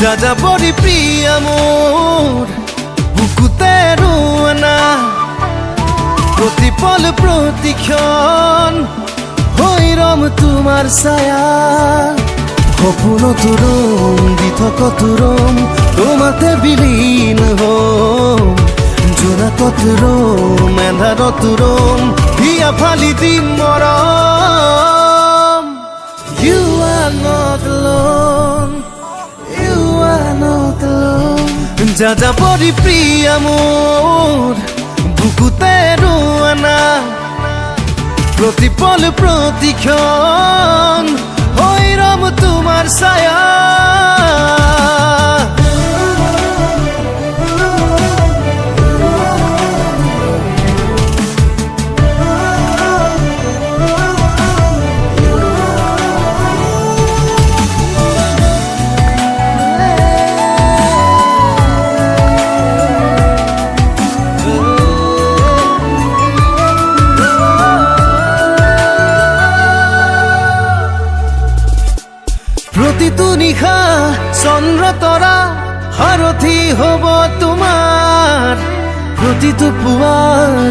যা যা পরি প্রিয়া মোর, বুকুতে রুয়ানা। প্রতিপল প্রতিক্ষণ হৈরম তোমার ছায়া। সপোন তোরম দিথক তোরম তোমাতে বিলীন হম। জোনাক তোরম এন্ধার তোরম হিয়া ফালি দিম মরম। You are not alone যা যা পরি প্রিয়া মোর বুকুতে রুয়ানা প্রতিপল প্রতিক্ষণ হইরম তোমার ছায়া নিশা চন্দ্ৰ তৰা সাৰথি হ'ব তোমাৰ প্ৰতিটো পুৱা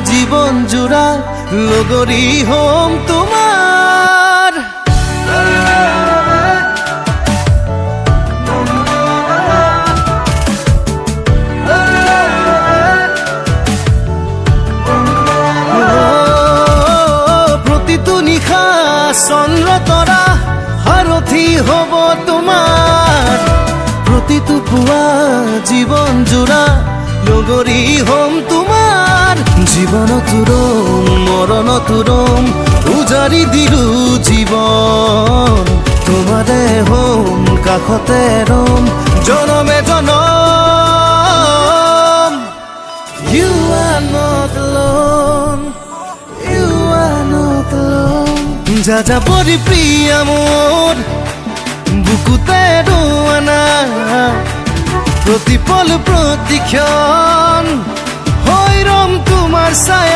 জীৱন জোৰা লগৰী হ'ম তোমাৰ প্ৰতিটো নিশা চন্দ্ৰ তৰা হ'ব তোমাৰ প্ৰতিটো পুৱা জীৱন জোৰা লগৰী হ'ম তোমাৰ জীৱন তোৰম মৰণ তোৰম উজাৰি দিলো জীৱন তোমাৰে হ'ম কাষতে ৰম জনমে জনম। You are not alone, You are not alone যা যা প্রিয়া মোর বুকুতে রোয়ানা প্রতিপল প্রতিক্ষণ। হৈরম তোমার ছায়া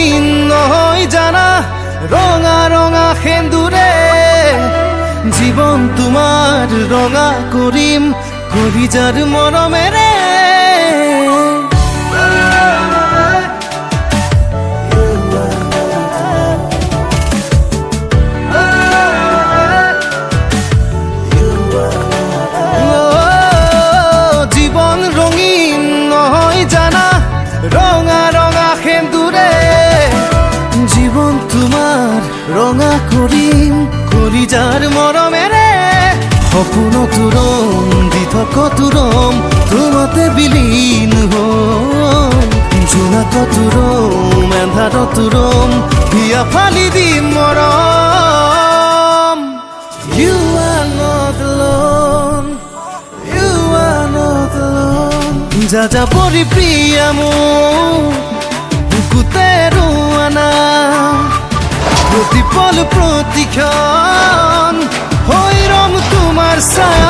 ৰঙীন নহয় জানা ৰঙা ৰঙা সেন্দুৰে। জীৱন তোমাৰ ৰঙা কৰিম কলিজাৰ মৰমেৰে। ৰঙা কৰিম কলিজাৰ মৰমেৰে সপোন তোৰম দিথক তোৰম তোমাতে বিলীন হম। জোনাক তোৰম তোৰম বিয়া ফালি দিম মৰম alone যা যা পরি প্রিয়া মোর প্রতিপল প্রতীক্ষণ। হৈরম তোমার ছায়া